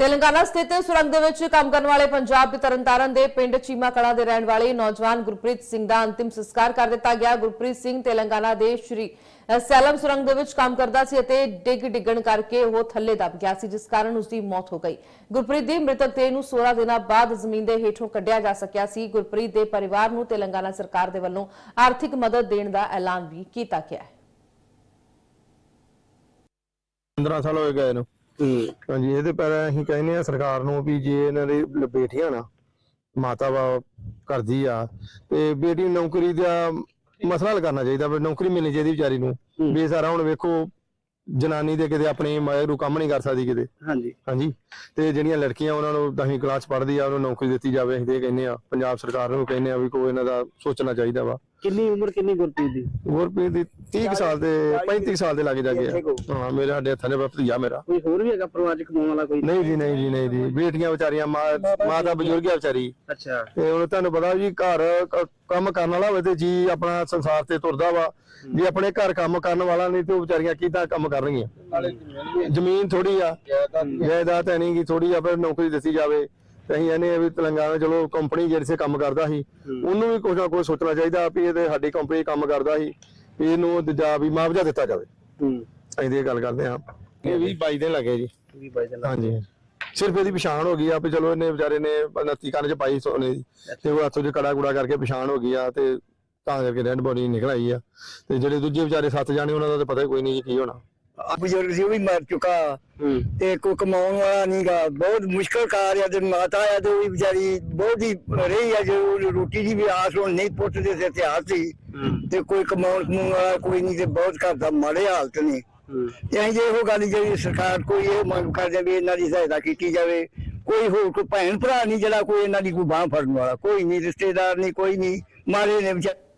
ਤੇਲੰਗਾਨਾ ਸਥਿਤ ਸੁਰੰਗ ਦੇ ਵਿੱਚ ਕੰਮ ਕਰਨ ਵਾਲੇ ਪੰਜਾਬ ਦੇ ਤਰਨਤਾਰਨ ਦੇ ਪਿੰਡ ਚੀਮਾ ਕਲਾਂ ਦੇ ਰਹਿਣ ਵਾਲੇ ਨੌਜਵਾਨ ਗੁਰਪ੍ਰੀਤ ਸਿੰਘ ਦਾ ਅੰਤਿਮ ਸੰਸਕਾਰ ਕਰ ਦਿੱਤਾ ਗਿਆ। ਗੁਰਪ੍ਰੀਤ ਸਿੰਘ ਤੇਲੰਗਾਨਾ ਦੇ ਸ਼੍ਰੀ ਸੈਲਮ ਸੁਰੰਗ ਦੇ ਵਿੱਚ ਕੰਮ ਕਰਦਾ ਸੀ ਅਤੇ ਡਿੱਗ ਡਿੱਗਣ ਕਰਕੇ ਉਹ ਥੱਲੇ ਦਬ ਗਿਆ ਸੀ, ਜਿਸ ਕਾਰਨ ਉਸ ਦੀ ਮੌਤ ਹੋ ਗਈ। ਗੁਰਪ੍ਰੀਤ ਦੀ ਮ੍ਰਿਤਕ ਦੇਹ ਨੂੰ 16 ਦਿਨਾਂ ਬਾਅਦ ਜ਼ਮੀਨ ਦੇ ਹੇਠੋਂ ਕੱਢਿਆ ਜਾ ਸਕਿਆ ਸੀ। ਗੁਰਪ੍ਰੀਤ ਦੇ ਪਰਿਵਾਰ ਨੂੰ ਤੇਲੰਗਾਨਾ ਸਰਕਾਰ ਦੇ ਵੱਲੋਂ ਆਰਥਿਕ ਮਦਦ ਦੇਣ ਦਾ ਐਲਾਨ ਵੀ ਕੀਤਾ ਗਿਆ ਹੈ। 15 ਸਾਲ ਹੋਏ ਗਏ ਨੂੰ ਹਾਂਜੀ ਇਹਦੇ ਪਰ ਅਸੀਂ ਕਹਿੰਦੇ ਆ ਸਰਕਾਰ ਨੂੰ ਵੀ ਜੇ ਇਹਨਾਂ ਦੀ ਬੇਟੀਆਂ ਨਾ ਮਾਤਾ ਵਾ ਕਰਦੀ ਆ ਤੇ ਬੇਟੀ ਨੂੰ ਨੌਕਰੀ ਦਾ ਮਸਲਾ ਹੱਲ ਕਰਨਾ ਚਾਹੀਦਾ ਵੀ ਨੌਕਰੀ ਮਿਲਣੀ ਚਾਹੀਦੀ ਵਿਚਾਰੀ ਨੂੰ। ਵੀ ਸਾਰਾ ਹੁਣ ਵੇਖੋ ਜਨਾਨੀ ਦੇ ਕਿਤੇ ਆਪਣੀ ਮਾਇਰ ਨੂੰ ਕੰਮ ਨਹੀਂ ਕਰ ਸਕਦੀ ਕਿਤੇ। ਹਾਂਜੀ। ਹਾਂਜੀ ਤੇ ਜਿਹੜੀਆਂ ਲੜਕੀਆਂ ਉਹਨਾਂ ਨੂੰ 10ਵੀਂ ਕਲਾਸ ਪੜ੍ਹਦੀ ਆ ਉਹਨੂੰ ਨੌਕਰੀ ਦਿੱਤੀ ਜਾਵੇ ਅਸੀਂ ਤੇ ਇਹ ਕਹਿੰਦੇ ਆ ਪੰਜਾਬ ਸਰਕਾਰ ਨੂੰ ਕਹਿੰਦੇ ਆ ਵੀ ਕੋਈ ਇਹਨਾਂ ਦਾ ਸੋਚਣਾ ਚਾਹੀਦਾ ਵਾ। ਕਿੰਨੀ ਉਮਰ ਕਿੰਨੀ ਗੁਰਪ੍ਰੀਤ ਦੀ? ਗੁਰਪ੍ਰੀਤ ਦੀ 30 ਕੁ ਸਾਲ ਦੇ 35 ਸਾਲ ਦੇ ਲਾਗੇ ਜਾ ਗਿਆ ਹਾਂ ਮੇਰੇ ਸਾਡੇ ਹੱਥਾਂ ਦੇ ਭਤੀਜਾ ਮੇਰਾ। ਕੋਈ ਹੋਰ ਵੀ ਹੈਗਾ ਪਰਿਵਾਰ ਚ ਕਮਾਉਣ ਵਾਲਾ ਕੋਈ? ਨਹੀਂ ਜੀ ਨਹੀਂ ਜੀ ਨਹੀਂ ਜੀ। ਬੇਟੀਆਂ ਵਿਚਾਰੀਆਂ ਮਾਂ ਮਾਂ ਦਾ ਬਜ਼ੁਰਗ ਆ ਵਿਚਾਰੀ। ਅੱਛਾ। ਤੇ ਹੁਣ ਤੁਹਾਨੂੰ ਪਤਾ ਜੀ ਘਰ ਕੰਮ ਕਰਨ ਵਾਲਾ ਹੋਵੇ ਤੇ ਜੀ ਆਪਣਾ ਸੰਸਾਰ ਤੇ ਤੁਰਦਾ ਵਾ। ਜੇ ਆਪਣੇ ਘਰ ਕੰਮ ਕਰਨ ਵਾਲਾ ਨਹੀਂ ਤੇ ਉਹ ਵਿਚਾਰੀਆਂ ਕਿੱਦਾਂ ਕੰਮ ਕਰ ਰਹੀਆਂ ਜ਼ਮੀਨ ਥੋੜੀ ਆ। ਜਾਇਦਾਦ ਹੈ। ਨਹੀਂ ਕਿ ਥੋੜੀ ਆ ਪਰ ਨੌਕਰੀ ਦਿੱਤੀ ਜਾਵੇ। ਅਸੀਂ ਇਹਨੇ ਵੀ ਤੇਲੰਗਾਨਾ ਚਲੋ ਕੰਪਨੀ ਜਿਹੜੇ ਸੇ ਕੰਮ ਕਰਦਾ ਸੀ ਉਹਨੂੰ ਵੀ ਕੁਝ ਨਾ ਕੁਝ ਸੋਚਣਾ ਚਾਹੀਦਾ ਵੀ ਇਹ ਤੇ ਸਾਡੀ ਕੰਪਨੀ ਕੰਮ ਕਰਦਾ ਸੀ ਵੀ ਇਹਨੂੰ ਦੂਜਾ ਵੀ ਮੁਆਵਜ਼ਾ ਦਿੱਤਾ ਜਾਵੇ। ਹੂੰ। ਅਸੀਂ ਇਹ ਗੱਲ ਕਰਦੇ ਹਾਂ। ਇਹ ਵੀ 22 ਦਿਨ ਲੱਗੇ ਜੀ। ਵੀ ਬਾਈ ਜਨ ਹਾਂਜੀ। ਸਿਰਫ ਇਹਦੀ ਪਛਾਣ ਹੋ ਗਈ ਆ ਵੀ ਚਲੋ ਇਹਨੇ ਵਿਚਾਰੇ ਨੇ 29 ਕੰਨ ਚ ਪਾਈ ਸੋਨੇ ਦੀ ਤੇ ਉਹ ਹੱਥੋਂ ਚ ਕੜਾ ਕੁੜਾ ਕਰਕੇ ਪਛਾਣ ਹੋ ਗਈ ਆ ਤੇ ਤਾਂ ਕਰਕੇ ਰੈਡ ਬੋਡੀ ਨਿਕਲ ਆਈ ਆ। ਤੇ ਜਿਹੜੇ ਦੂਜੇ ਵਿਚਾਰੇ ਸੱਤ ਜਾਣੇ ਉਹਨਾਂ ਦਾ ਤਾਂ ਪਤਾ ਹੀ ਕੋਈ ਨਹੀਂ ਜੀ ਕੀ ਹੋਣਾ। ਬਜ਼ੁਰਗ ਸੀ ਉਹ ਵੀ ਮਰ ਚੁੱਕਾ। ਤੇ ਕੋਈ ਕਮਾਉਣ ਵਾਲਾ ਨਹੀਂਗਾ ਬਹੁਤ ਮੁਸ਼ਕਲ ਕਾਰ ਆ ਤੇ ਮਾਤਾ ਆ ਤੇ ਉਹ ਵੀ ਵਿਚਾਰੀ ਬਹੁਤ ਹੀ ਰਹੀ ਆ ਜੋ ਰੋਟੀ ਦੀ ਵੀ ਆਸ ਹੁਣ ਨਹੀਂ ਪੁੱਤ ਦੇ ਸਿਰ ਤੇ ਹੱਥ ਸੀ। ਤੇ ਕੋਈ ਕਮਾਉਣ ਕਮਾਉਣ ਵਾਲਾ ਕੋਈ ਨਹੀਂ ਤੇ ਬਹੁਤ ਘਰ ਦਾ ਮਾੜੇ ਹਾਲਤ ਨੇ। ਤੇ ਅਸੀਂ ਜੇ ਇਹੋ ਗੱਲ ਜਿਹੜੀ ਸਰਕਾਰ ਕੋਈ ਇਹ ਮੰਗ ਕਰਦੇ ਵੀ ਇਹਨਾਂ ਦੀ ਸਹਾਇਤਾ ਕੀਤੀ ਜਾਵੇ। ਕੋਈ ਹੋਰ ਕੋਈ ਭੈਣ ਭਰਾ ਨਹੀਂ ਜਿਹੜਾ ਕੋਈ ਇਹਨਾਂ ਦੀ ਕੋਈ ਬਾਹ ਫੜਨ ਵਾਲਾ ਕੋਈ ਨਹੀਂ ਰਿਸ਼ਤੇਦਾਰ ਨਹੀਂ ਕੋਈ ਨਹੀਂ ਮਾਰੇ ਨੇ ਵਿਚਾਰੇ।